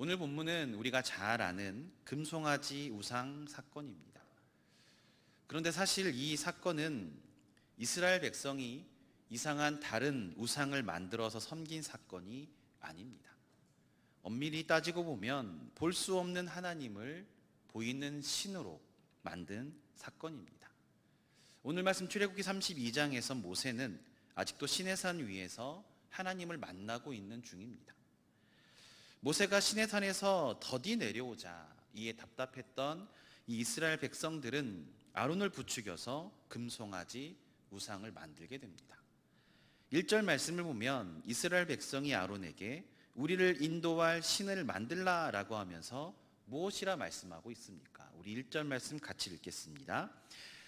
오늘 본문은 우리가 잘 아는 금송아지 우상 사건입니다. 그런데 사실 이 사건은 이스라엘 백성이 이상한 다른 우상을 만들어서 섬긴 사건이 아닙니다. 엄밀히 따지고 보면 볼 수 없는 하나님을 보이는 신으로 만든 사건입니다. 오늘 말씀 출애굽기 32장에서 모세는 아직도 시내산 위에서 하나님을 만나고 있는 중입니다. 모세가 시내산에서 더디 내려오자 이에 답답했던 이 이스라엘 백성들은 아론을 부추겨서 금송아지 우상을 만들게 됩니다. 1절 말씀을 보면 이스라엘 백성이 아론에게 우리를 인도할 신을 만들라 라고 하면서 무엇이라 말씀하고 있습니까? 우리 1절 말씀 같이 읽겠습니다.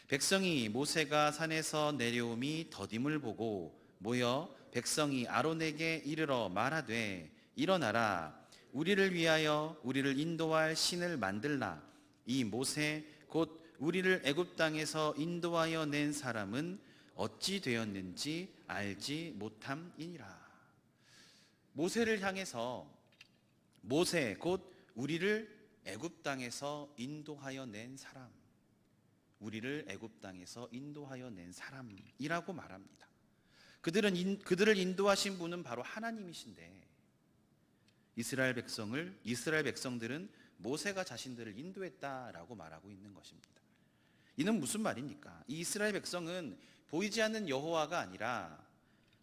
백성이 모세가 산에서 내려옴이 더딤을 보고 모여 백성이 아론에게 이르러 말하되 일어나라 우리를 위하여 우리를 인도할 신을 만들라 이 모세 곧 우리를 애굽 땅에서 인도하여 낸 사람은 어찌 되었는지 알지 못함이니라 모세를 향해서 모세 곧 우리를 애굽 땅에서 인도하여 낸 사람 우리를 애굽 땅에서 인도하여 낸 사람이라고 말합니다. 그들은 인, 그들을 인도하신 분은 바로 하나님이신데 이스라엘 백성을 이스라엘 백성들은 모세가 자신들을 인도했다라고 말하고 있는 것입니다. 이는 무슨 말입니까? 이 이스라엘 백성은 보이지 않는 여호와가 아니라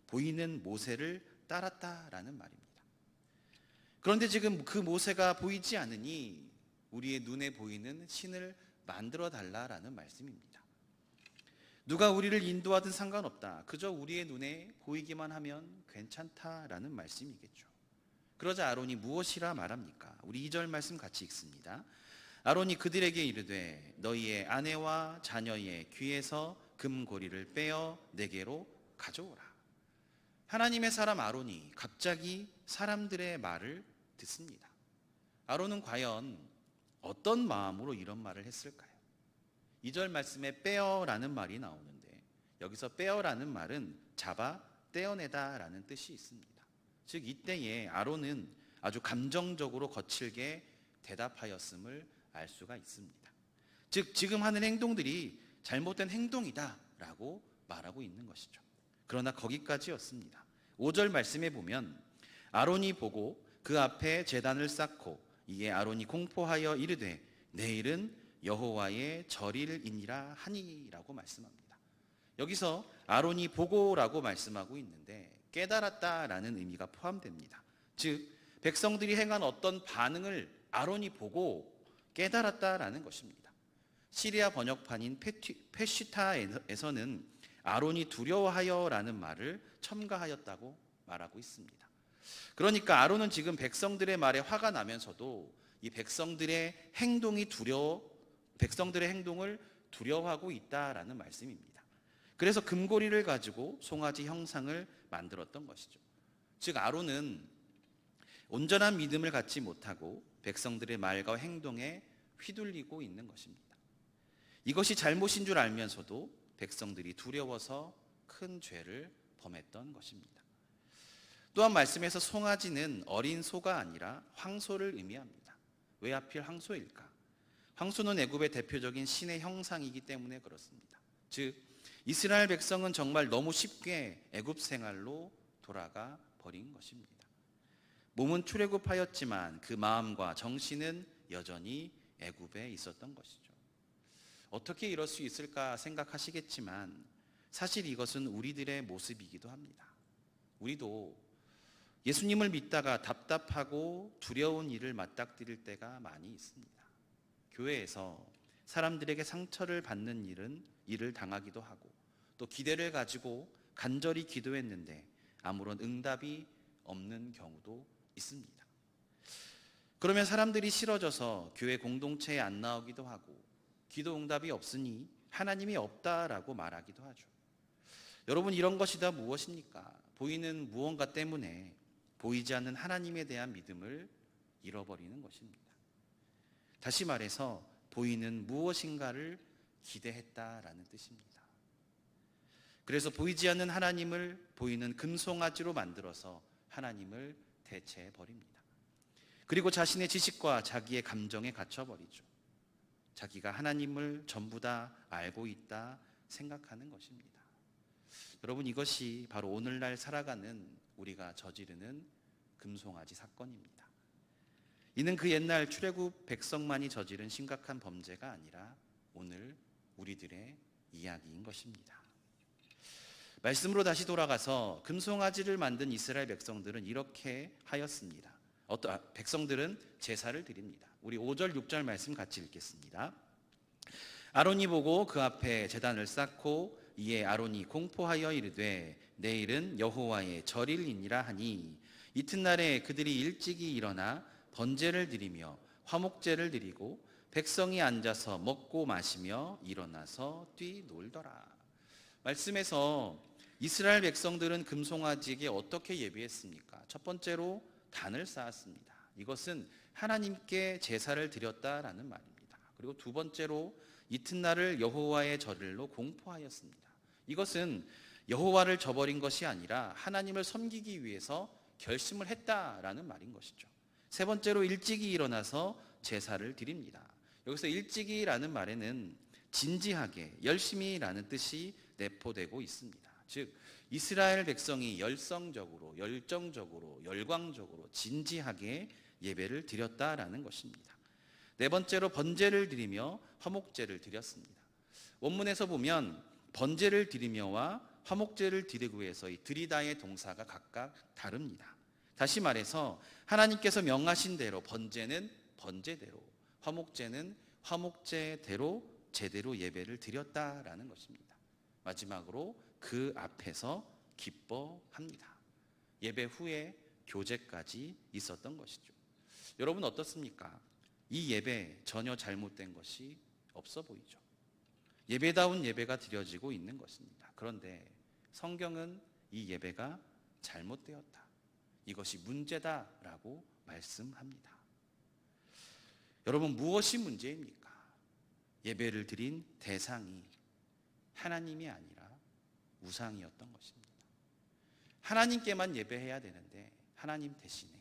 보이는 모세를 따랐다라는 말입니다. 그런데 지금 그 모세가 보이지 않으니 우리의 눈에 보이는 신을 만들어 달라라는 말씀입니다. 누가 우리를 인도하든 상관없다. 그저 우리의 눈에 보이기만 하면 괜찮다라는 말씀이겠죠. 그러자 아론이 무엇이라 말합니까? 우리 2절 말씀 같이 읽습니다. 아론이 그들에게 이르되 너희의 아내와 자녀의 귀에서 금고리를 빼어 내게로 가져오라. 하나님의 사람 아론이 갑자기 사람들의 말을 듣습니다. 아론은 과연 어떤 마음으로 이런 말을 했을까요? 2절 말씀에 빼어라는 말이 나오는데 여기서 빼어라는 말은 잡아 떼어내다라는 뜻이 있습니다. 즉 이때에 아론은 아주 감정적으로 거칠게 대답하였음을 알 수가 있습니다. 즉 지금 하는 행동들이 잘못된 행동이다라고 말하고 있는 것이죠. 그러나 거기까지였습니다. 5절 말씀에 보면 아론이 보고 그 앞에 제단을 쌓고 이에 아론이 공포하여 이르되 내일은 여호와의 절일이니라 하니라고 말씀합니다. 여기서 아론이 보고라고 말씀하고 있는데 깨달았다라는 의미가 포함됩니다. 즉 백성들이 행한 어떤 반응을 아론이 보고 깨달았다라는 것입니다. 시리아 번역판인 페시타에서는 아론이 두려워하여라는 말을 첨가하였다고 말하고 있습니다. 그러니까 아론은 지금 백성들의 말에 화가 나면서도 이 백성들의 행동이 두려워 백성들의 행동을 두려워하고 있다라는 말씀입니다. 그래서 금고리를 가지고 송아지 형상을 만들었던 것이죠. 즉 아론은 온전한 믿음을 갖지 못하고 백성들의 말과 행동에 휘둘리고 있는 것입니다. 이것이 잘못인 줄 알면서도 백성들이 두려워서 큰 죄를 범했던 것입니다. 또한 말씀에서 송아지는 어린 소가 아니라 황소를 의미합니다. 왜 하필 황소일까? 황소는 애굽의 대표적인 신의 형상이기 때문에 그렇습니다. 즉 이스라엘 백성은 정말 너무 쉽게 애굽 생활로 돌아가 버린 것입니다. 몸은 출애굽하였지만 그 마음과 정신은 여전히 애굽에 있었던 것이죠. 어떻게 이럴 수 있을까 생각하시겠지만 사실 이것은 우리들의 모습이기도 합니다. 우리도 예수님을 믿다가 답답하고 두려운 일을 맞닥뜨릴 때가 많이 있습니다. 교회에서 사람들에게 상처를 받는 일은 일을 당하기도 하고 또 기대를 가지고 간절히 기도했는데 아무런 응답이 없는 경우도 있습니다. 그러면 사람들이 싫어져서 교회 공동체에 안 나오기도 하고 기도 응답이 없으니 하나님이 없다라고 말하기도 하죠. 여러분 이런 것이 다 무엇입니까? 보이는 무언가 때문에 보이지 않는 하나님에 대한 믿음을 잃어버리는 것입니다. 다시 말해서 보이는 무엇인가를 기대했다라는 뜻입니다. 그래서 보이지 않는 하나님을 보이는 금송아지로 만들어서 하나님을 대체해 버립니다. 그리고 자신의 지식과 자기의 감정에 갇혀 버리죠. 자기가 하나님을 전부 다 알고 있다 생각하는 것입니다. 여러분 이것이 바로 오늘날 살아가는 우리가 저지르는 금송아지 사건입니다. 이는 그 옛날 출애굽 백성만이 저지른 심각한 범죄가 아니라 오늘 우리들의 이야기인 것입니다. 말씀으로 다시 돌아가서 금송아지를 만든 이스라엘 백성들은 이렇게 하였습니다. 어떠, 아, 백성들은 제사를 드립니다. 우리 5절 6절 말씀 같이 읽겠습니다. 아론이 보고 그 앞에 제단을 쌓고 이에 아론이 공포하여 이르되 내일은 여호와의 절일이니라 하니 이튿날에 그들이 일찍이 일어나 번제를 드리며 화목제를 드리고 백성이 앉아서 먹고 마시며 일어나서 뛰놀더라. 말씀에서 이스라엘 백성들은 금송아지에게 어떻게 예배했습니까? 첫 번째로 단을 쌓았습니다. 이것은 하나님께 제사를 드렸다라는 말입니다. 그리고 두 번째로 이튿날을 여호와의 절일로 공포하였습니다. 이것은 여호와를 저버린 것이 아니라 하나님을 섬기기 위해서 결심을 했다라는 말인 것이죠. 세 번째로 일찍이 일어나서 제사를 드립니다. 여기서 일찍이라는 말에는 진지하게 열심히라는 뜻이 내포되고 있습니다. 즉 이스라엘 백성이 열성적으로 열정적으로 열광적으로 진지하게 예배를 드렸다라는 것입니다. 네 번째로 번제를 드리며 화목제를 드렸습니다. 원문에서 보면 번제를 드리며와 화목제를 드리고 해서 이 드리다의 동사가 각각 다릅니다. 다시 말해서 하나님께서 명하신 대로 번제는 번제대로 화목제는 화목제대로 제대로 예배를 드렸다라는 것입니다. 마지막으로 그 앞에서 기뻐합니다. 예배 후에 교제까지 있었던 것이죠. 여러분 어떻습니까? 이 예배 전혀 잘못된 것이 없어 보이죠. 예배다운 예배가 드려지고 있는 것입니다. 그런데 성경은 이 예배가 잘못되었다. 이것이 문제다라고 말씀합니다. 여러분 무엇이 문제입니까? 예배를 드린 대상이 하나님이 아니라 우상이었던 것입니다. 하나님께만 예배해야 되는데 하나님 대신에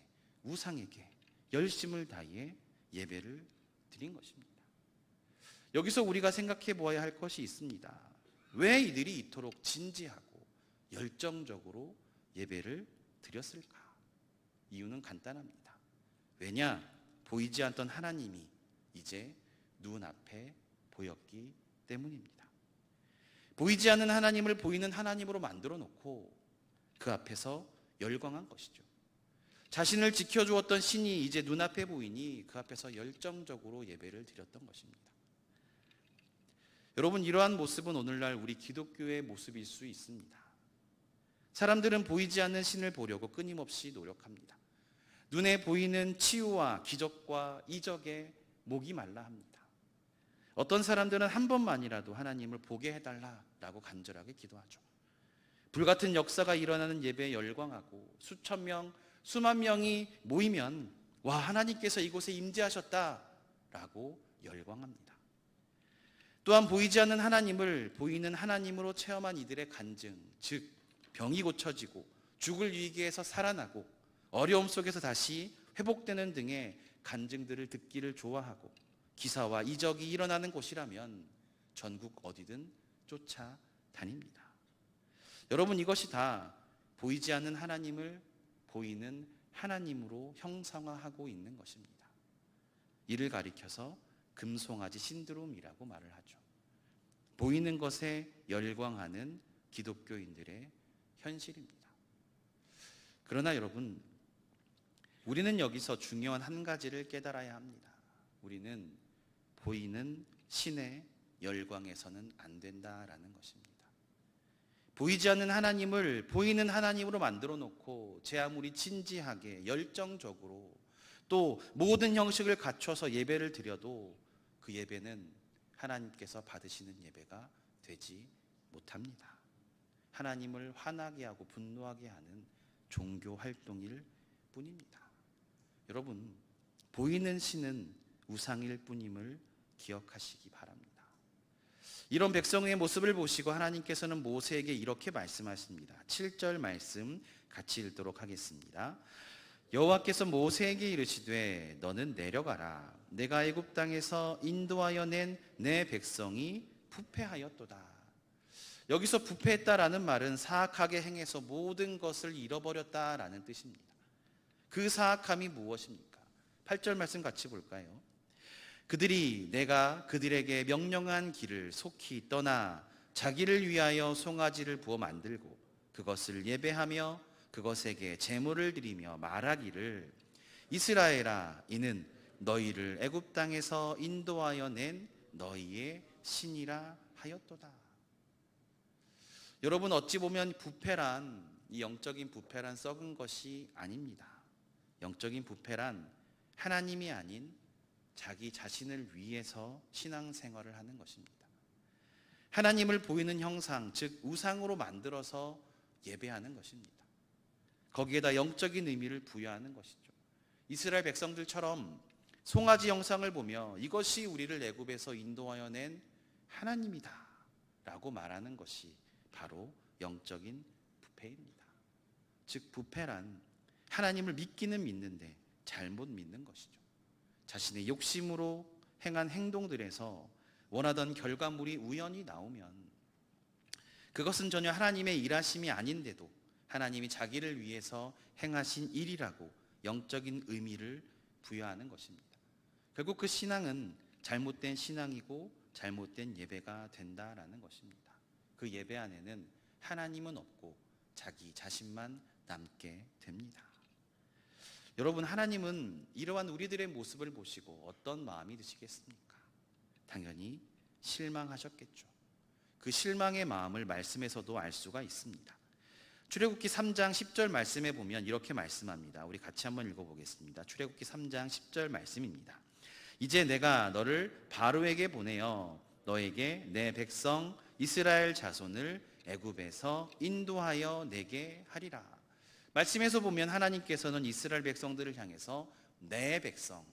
우상에게 열심을 다해 예배를 드린 것입니다. 여기서 우리가 생각해 보아야 할 것이 있습니다. 왜 이들이 이토록 진지하고 열정적으로 예배를 드렸을까? 이유는 간단합니다. 왜냐? 보이지 않던 하나님이 이제 눈앞에 보였기 때문입니다. 보이지 않는 하나님을 보이는 하나님으로 만들어 놓고 그 앞에서 열광한 것이죠. 자신을 지켜주었던 신이 이제 눈앞에 보이니 그 앞에서 열정적으로 예배를 드렸던 것입니다. 여러분, 이러한 모습은 오늘날 우리 기독교의 모습일 수 있습니다. 사람들은 보이지 않는 신을 보려고 끊임없이 노력합니다. 눈에 보이는 치유와 기적과 이적에 목이 말라 합니다. 어떤 사람들은 한 번만이라도 하나님을 보게 해달라라고 간절하게 기도하죠. 불같은 역사가 일어나는 예배에 열광하고 수천 명, 수만 명이 모이면 와 하나님께서 이곳에 임재하셨다라고 열광합니다. 또한 보이지 않는 하나님을 보이는 하나님으로 체험한 이들의 간증, 즉 병이 고쳐지고 죽을 위기에서 살아나고 어려움 속에서 다시 회복되는 등의 간증들을 듣기를 좋아하고 기사와 이적이 일어나는 곳이라면 전국 어디든 쫓아다닙니다. 여러분 이것이 다 보이지 않는 하나님을 보이는 하나님으로 형상화하고 있는 것입니다. 이를 가리켜서 금송아지 신드롬이라고 말을 하죠. 보이는 것에 열광하는 기독교인들의 현실입니다. 그러나 여러분, 우리는 여기서 중요한 한 가지를 깨달아야 합니다. 우리는 보이는 신의 열광에서는 안 된다라는 것입니다. 보이지 않는 하나님을 보이는 하나님으로 만들어 놓고 제 아무리 진지하게 열정적으로 또 모든 형식을 갖춰서 예배를 드려도 그 예배는 하나님께서 받으시는 예배가 되지 못합니다. 하나님을 화나게 하고 분노하게 하는 종교 활동일 뿐입니다. 여러분, 보이는 신은 우상일 뿐임을 기억하시기 바랍니다. 이런 백성의 모습을 보시고 하나님께서는 모세에게 이렇게 말씀하십니다. 7절 말씀 같이 읽도록 하겠습니다. 여호와께서 모세에게 이르시되 너는 내려가라 내가 애굽 땅에서 인도하여 낸 내 백성이 부패하였도다. 여기서 부패했다라는 말은 사악하게 행해서 모든 것을 잃어버렸다라는 뜻입니다. 그 사악함이 무엇입니까? 8절 말씀 같이 볼까요? 그들이 내가 그들에게 명령한 길을 속히 떠나 자기를 위하여 송아지를 부어 만들고 그것을 예배하며 그것에게 제물을 드리며 말하기를 이스라엘아 이는 너희를 애굽 땅에서 인도하여 낸 너희의 신이라 하였도다. 여러분 어찌 보면 부패란 이 영적인 부패란 썩은 것이 아닙니다. 영적인 부패란 하나님이 아닌 자기 자신을 위해서 신앙생활을 하는 것입니다. 하나님을 보이는 형상, 즉 우상으로 만들어서 예배하는 것입니다. 거기에다 영적인 의미를 부여하는 것이죠. 이스라엘 백성들처럼 송아지 형상을 보며 이것이 우리를 애굽에서 인도하여 낸 하나님이다 라고 말하는 것이 바로 영적인 부패입니다. 즉 부패란 하나님을 믿기는 믿는데 잘못 믿는 것이죠. 자신의 욕심으로 행한 행동들에서 원하던 결과물이 우연히 나오면 그것은 전혀 하나님의 일하심이 아닌데도 하나님이 자기를 위해서 행하신 일이라고 영적인 의미를 부여하는 것입니다. 결국 그 신앙은 잘못된 신앙이고 잘못된 예배가 된다라는 것입니다. 그 예배 안에는 하나님은 없고 자기 자신만 남게 됩니다. 여러분 하나님은 이러한 우리들의 모습을 보시고 어떤 마음이 드시겠습니까? 당연히 실망하셨겠죠. 그 실망의 마음을 말씀에서도 알 수가 있습니다. 출애굽기 3장 10절 말씀에 보면 이렇게 말씀합니다. 우리 같이 한번 읽어 보겠습니다. 출애굽기 3장 10절 말씀입니다. 이제 내가 너를 바로에게 보내어 너에게 내 백성 이스라엘 자손을 애굽에서 인도하여 내게 하리라. 말씀에서 보면 하나님께서는 이스라엘 백성들을 향해서 내 백성,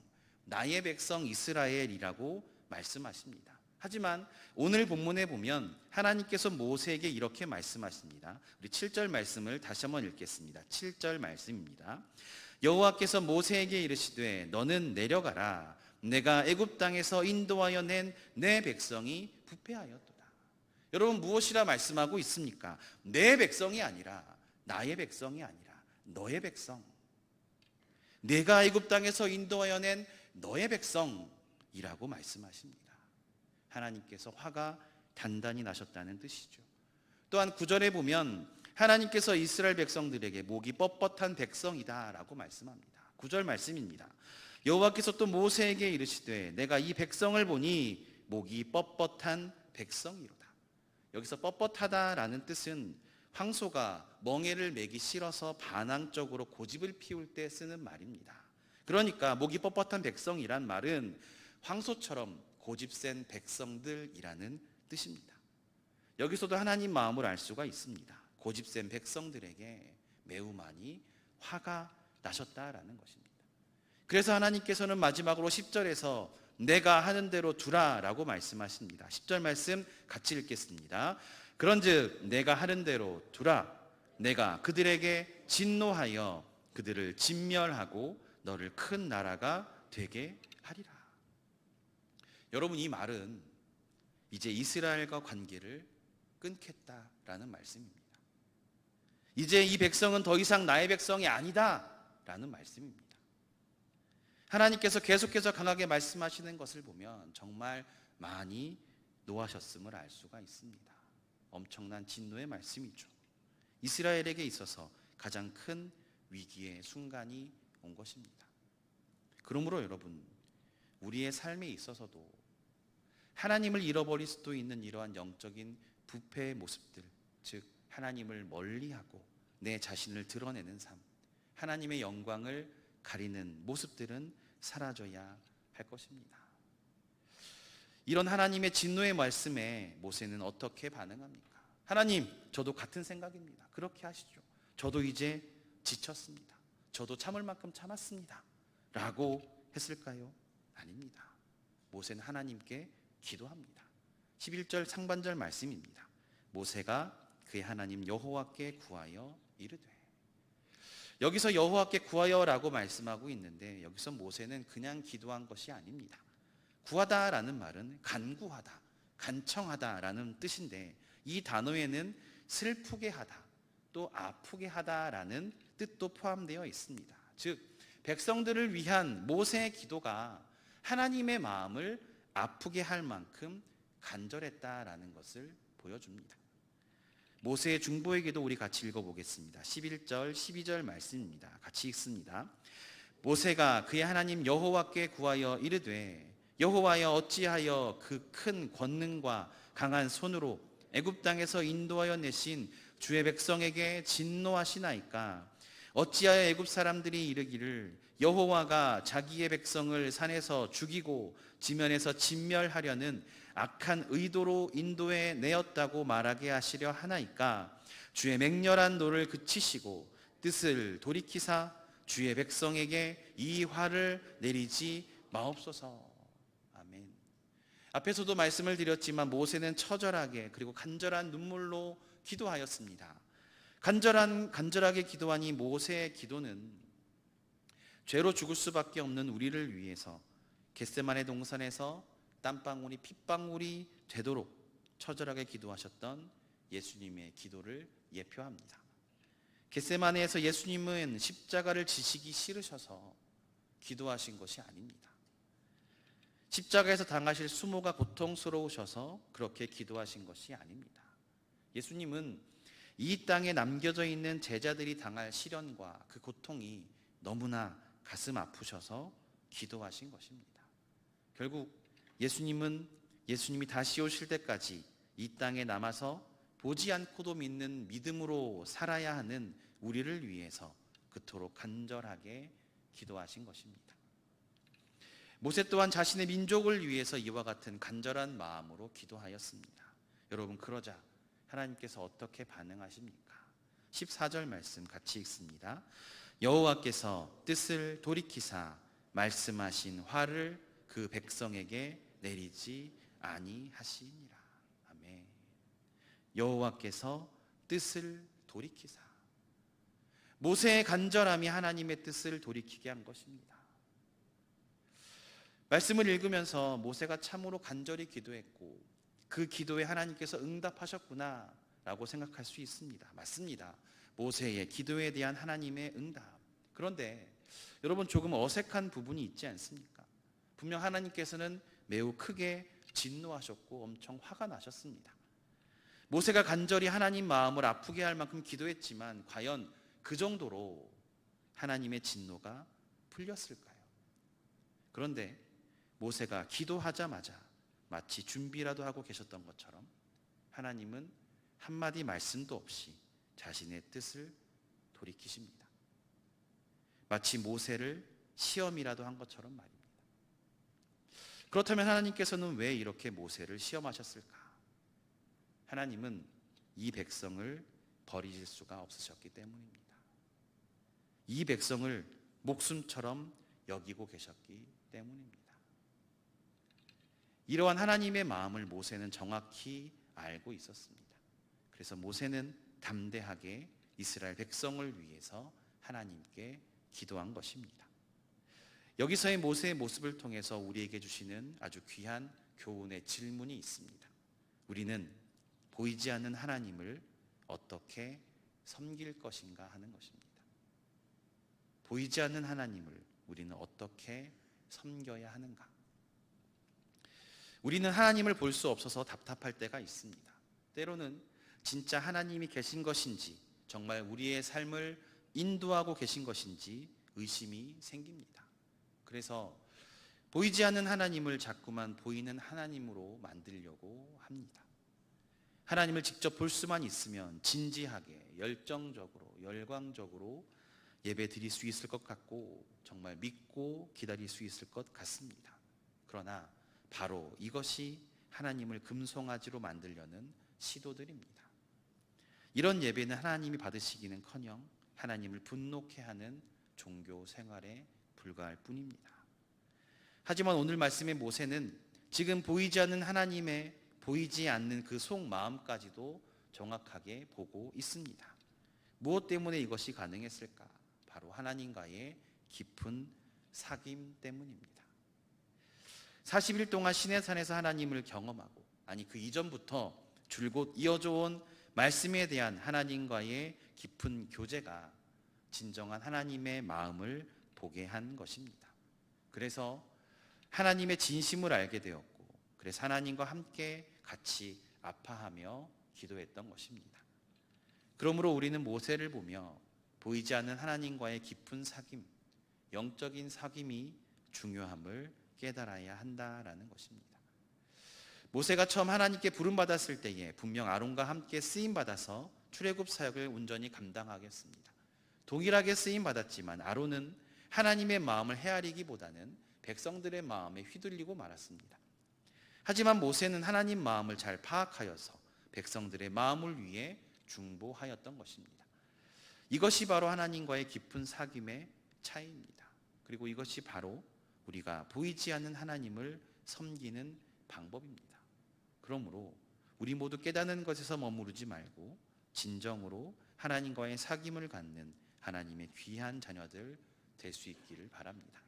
나의 백성 이스라엘이라고 말씀하십니다. 하지만 오늘 본문에 보면 하나님께서 모세에게 이렇게 말씀하십니다. 우리 7절 말씀을 다시 한번 읽겠습니다. 7절 말씀입니다. 여호와께서 모세에게 이르시되 너는 내려가라 내가 애굽 땅에서 인도하여 낸 내 백성이 부패하였도다. 여러분 무엇이라 말씀하고 있습니까? 내 백성이 아니라 나의 백성이 아니라 너의 백성. 내가 애굽 땅에서 인도하여 낸 너의 백성이라고 말씀하십니다. 하나님께서 화가 단단히 나셨다는 뜻이죠. 또한 9절에 보면 하나님께서 이스라엘 백성들에게 목이 뻣뻣한 백성이다라고 말씀합니다. 9절 말씀입니다. 여호와께서 또 모세에게 이르시되 내가 이 백성을 보니 목이 뻣뻣한 백성이로다. 여기서 뻣뻣하다라는 뜻은 황소가 멍에를 매기 싫어서 반항적으로 고집을 피울 때 쓰는 말입니다. 그러니까 목이 뻣뻣한 백성이란 말은 황소처럼 고집센 백성들이라는 뜻입니다. 여기서도 하나님 마음을 알 수가 있습니다. 고집센 백성들에게 매우 많이 화가 나셨다라는 것입니다. 그래서 하나님께서는 마지막으로 10절에서 내가 하는 대로 두라라고 말씀하십니다. 10절 말씀 같이 읽겠습니다. 그런즉 내가 하는 대로 두라 내가 그들에게 진노하여 그들을 진멸하고 너를 큰 나라가 되게 하리라. 여러분 이 말은 이제 이스라엘과 관계를 끊겠다라는 말씀입니다. 이제 이 백성은 더 이상 나의 백성이 아니다라는 말씀입니다. 하나님께서 계속해서 강하게 말씀하시는 것을 보면 정말 많이 노하셨음을 알 수가 있습니다. 엄청난 진노의 말씀이죠. 이스라엘에게 있어서 가장 큰 위기의 순간이 온 것입니다. 그러므로 여러분, 우리의 삶에 있어서도 하나님을 잃어버릴 수도 있는 이러한 영적인 부패의 모습들, 즉 하나님을 멀리하고 내 자신을 드러내는 삶, 하나님의 영광을 가리는 모습들은 사라져야 할 것입니다. 이런 하나님의 진노의 말씀에 모세는 어떻게 반응합니까? 하나님, 저도 같은 생각입니다. 그렇게 하시죠. 저도 이제 지쳤습니다. 저도 참을 만큼 참았습니다. 라고 했을까요? 아닙니다. 모세는 하나님께 기도합니다. 11절 상반절 말씀입니다. 모세가 그의 하나님 여호와께 구하여 이르되 여기서 여호와께 구하여라고 말씀하고 있는데 여기서 모세는 그냥 기도한 것이 아닙니다. 구하다라는 말은 간구하다, 간청하다라는 뜻인데 이 단어에는 슬프게 하다, 또 아프게 하다라는 뜻도 포함되어 있습니다. 즉 백성들을 위한 모세의 기도가 하나님의 마음을 아프게 할 만큼 간절했다라는 것을 보여줍니다. 모세의 중보의 기도 우리 같이 읽어보겠습니다. 11절, 12절 말씀입니다. 같이 읽습니다. 모세가 그의 하나님 여호와께 구하여 이르되 여호와여 어찌하여 그 큰 권능과 강한 손으로 애굽 땅에서 인도하여 내신 주의 백성에게 진노하시나이까 어찌하여 애굽 사람들이 이르기를 여호와가 자기의 백성을 산에서 죽이고 지면에서 진멸하려는 악한 의도로 인도해 내었다고 말하게 하시려 하나이까 주의 맹렬한 노를 그치시고 뜻을 돌이키사 주의 백성에게 이 화를 내리지 마옵소서. 앞에서도 말씀을 드렸지만 모세는 처절하게 그리고 간절한 눈물로 기도하였습니다. 간절한 간절하게 기도하니 모세의 기도는 죄로 죽을 수밖에 없는 우리를 위해서 겟세만의 동산에서 땀방울이 핏방울이 되도록 처절하게 기도하셨던 예수님의 기도를 예표합니다. 겟세마네에서 예수님은 십자가를 지시기 싫으셔서 기도하신 것이 아닙니다. 십자가에서 당하실 수모가 고통스러우셔서 그렇게 기도하신 것이 아닙니다. 예수님은 이 땅에 남겨져 있는 제자들이 당할 시련과 그 고통이 너무나 가슴 아프셔서 기도하신 것입니다. 결국 예수님은 예수님이 다시 오실 때까지 이 땅에 남아서 보지 않고도 믿는 믿음으로 살아야 하는 우리를 위해서 그토록 간절하게 기도하신 것입니다. 모세 또한 자신의 민족을 위해서 이와 같은 간절한 마음으로 기도하였습니다. 여러분 그러자 하나님께서 어떻게 반응하십니까? 14절 말씀 같이 읽습니다. 여호와께서 뜻을 돌이키사 말씀하신 화를 그 백성에게 내리지 아니하시니라. 아멘. 여호와께서 뜻을 돌이키사 모세의 간절함이 하나님의 뜻을 돌이키게 한 것입니다. 말씀을 읽으면서 모세가 참으로 간절히 기도했고 그 기도에 하나님께서 응답하셨구나라고 생각할 수 있습니다. 맞습니다. 모세의 기도에 대한 하나님의 응답. 그런데 여러분 조금 어색한 부분이 있지 않습니까? 분명 하나님께서는 매우 크게 진노하셨고 엄청 화가 나셨습니다. 모세가 간절히 하나님 마음을 아프게 할 만큼 기도했지만 과연 그 정도로 하나님의 진노가 풀렸을까요? 그런데 모세가 기도하자마자 마치 준비라도 하고 계셨던 것처럼 하나님은 한마디 말씀도 없이 자신의 뜻을 돌이키십니다. 마치 모세를 시험이라도 한 것처럼 말입니다. 그렇다면 하나님께서는 왜 이렇게 모세를 시험하셨을까? 하나님은 이 백성을 버리실 수가 없으셨기 때문입니다. 이 백성을 목숨처럼 여기고 계셨기 때문입니다. 이러한 하나님의 마음을 모세는 정확히 알고 있었습니다. 그래서 모세는 담대하게 이스라엘 백성을 위해서 하나님께 기도한 것입니다. 여기서의 모세의 모습을 통해서 우리에게 주시는 아주 귀한 교훈의 질문이 있습니다. 우리는 보이지 않는 하나님을 어떻게 섬길 것인가 하는 것입니다. 보이지 않는 하나님을 우리는 어떻게 섬겨야 하는가? 우리는 하나님을 볼 수 없어서 답답할 때가 있습니다. 때로는 진짜 하나님이 계신 것인지, 정말 우리의 삶을 인도하고 계신 것인지 의심이 생깁니다. 그래서 보이지 않는 하나님을 자꾸만 보이는 하나님으로 만들려고 합니다. 하나님을 직접 볼 수만 있으면 진지하게, 열정적으로, 열광적으로 예배 드릴 수 있을 것 같고 정말 믿고 기다릴 수 있을 것 같습니다. 그러나 바로 이것이 하나님을 금송아지로 만들려는 시도들입니다. 이런 예배는 하나님이 받으시기는커녕 하나님을 분노케 하는 종교 생활에 불과할 뿐입니다. 하지만 오늘 말씀의 모세는 지금 보이지 않는 하나님의 보이지 않는 그 속 마음까지도 정확하게 보고 있습니다. 무엇 때문에 이것이 가능했을까? 바로 하나님과의 깊은 사귐 때문입니다. 40일 동안 시내산에서 하나님을 경험하고 아니 그 이전부터 줄곧 이어져 온 말씀에 대한 하나님과의 깊은 교제가 진정한 하나님의 마음을 보게 한 것입니다. 그래서 하나님의 진심을 알게 되었고 그래서 하나님과 함께 같이 아파하며 기도했던 것입니다. 그러므로 우리는 모세를 보며 보이지 않는 하나님과의 깊은 사귐, 영적인 사귐이 중요함을 깨달아야 한다라는 것입니다. 모세가 처음 하나님께 부름 받았을 때에 분명 아론과 함께 쓰임 받아서 출애굽 사역을 온전히 감당하겠습니다. 동일하게 쓰임 받았지만 아론은 하나님의 마음을 헤아리기보다는 백성들의 마음에 휘둘리고 말았습니다. 하지만 모세는 하나님 마음을 잘 파악하여서 백성들의 마음을 위해 중보하였던 것입니다. 이것이 바로 하나님과의 깊은 사귐의 차이입니다. 그리고 이것이 바로 우리가 보이지 않는 하나님을 섬기는 방법입니다. 그러므로 우리 모두 깨닫는 것에서 머무르지 말고 진정으로 하나님과의 사귐을 갖는 하나님의 귀한 자녀들 될 수 있기를 바랍니다.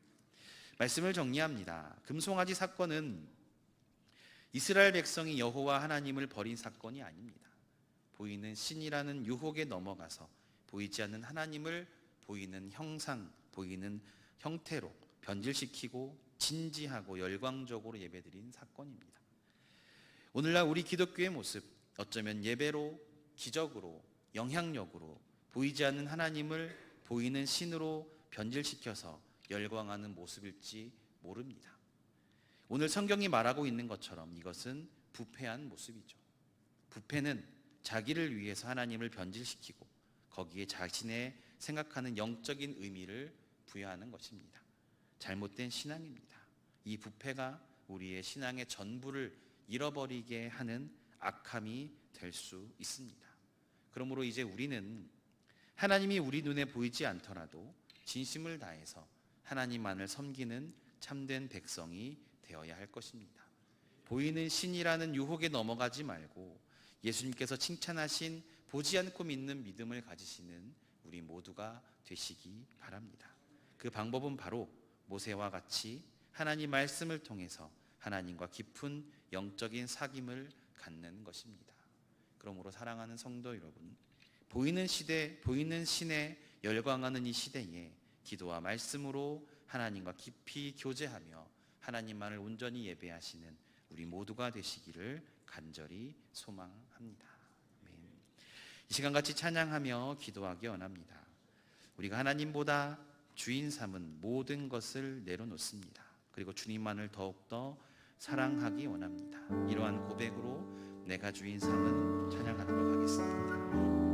말씀을 정리합니다. 금송아지 사건은 이스라엘 백성이 여호와 하나님을 버린 사건이 아닙니다. 보이는 신이라는 유혹에 넘어가서 보이지 않는 하나님을 보이는 형상, 보이는 형태로 변질시키고 진지하고 열광적으로 예배드린 사건입니다. 오늘날 우리 기독교의 모습 어쩌면 예배로 기적으로 영향력으로 보이지 않는 하나님을 보이는 신으로 변질시켜서 열광하는 모습일지 모릅니다. 오늘 성경이 말하고 있는 것처럼 이것은 부패한 모습이죠. 부패는 자기를 위해서 하나님을 변질시키고 거기에 자신의 생각하는 영적인 의미를 부여하는 것입니다. 잘못된 신앙입니다. 이 부패가 우리의 신앙의 전부를 잃어버리게 하는 악함이 될 수 있습니다. 그러므로 이제 우리는 하나님이 우리 눈에 보이지 않더라도 진심을 다해서 하나님만을 섬기는 참된 백성이 되어야 할 것입니다. 보이는 신이라는 유혹에 넘어가지 말고 예수님께서 칭찬하신 보지 않고 믿는 믿음을 가지시는 우리 모두가 되시기 바랍니다. 그 방법은 바로 모세와 같이 하나님 말씀을 통해서 하나님과 깊은 영적인 사귐을 갖는 것입니다. 그러므로 사랑하는 성도 여러분, 보이는 시대, 보이는 신에 열광하는 이 시대에 기도와 말씀으로 하나님과 깊이 교제하며 하나님만을 온전히 예배하시는 우리 모두가 되시기를 간절히 소망합니다. 아멘. 이 시간 같이 찬양하며 기도하기 원합니다. 우리가 하나님보다 주인 삼은 모든 것을 내려놓습니다. 그리고 주님만을 더욱더 사랑하기 원합니다. 이러한 고백으로 내가 주인 삼은 찬양하도록 하겠습니다.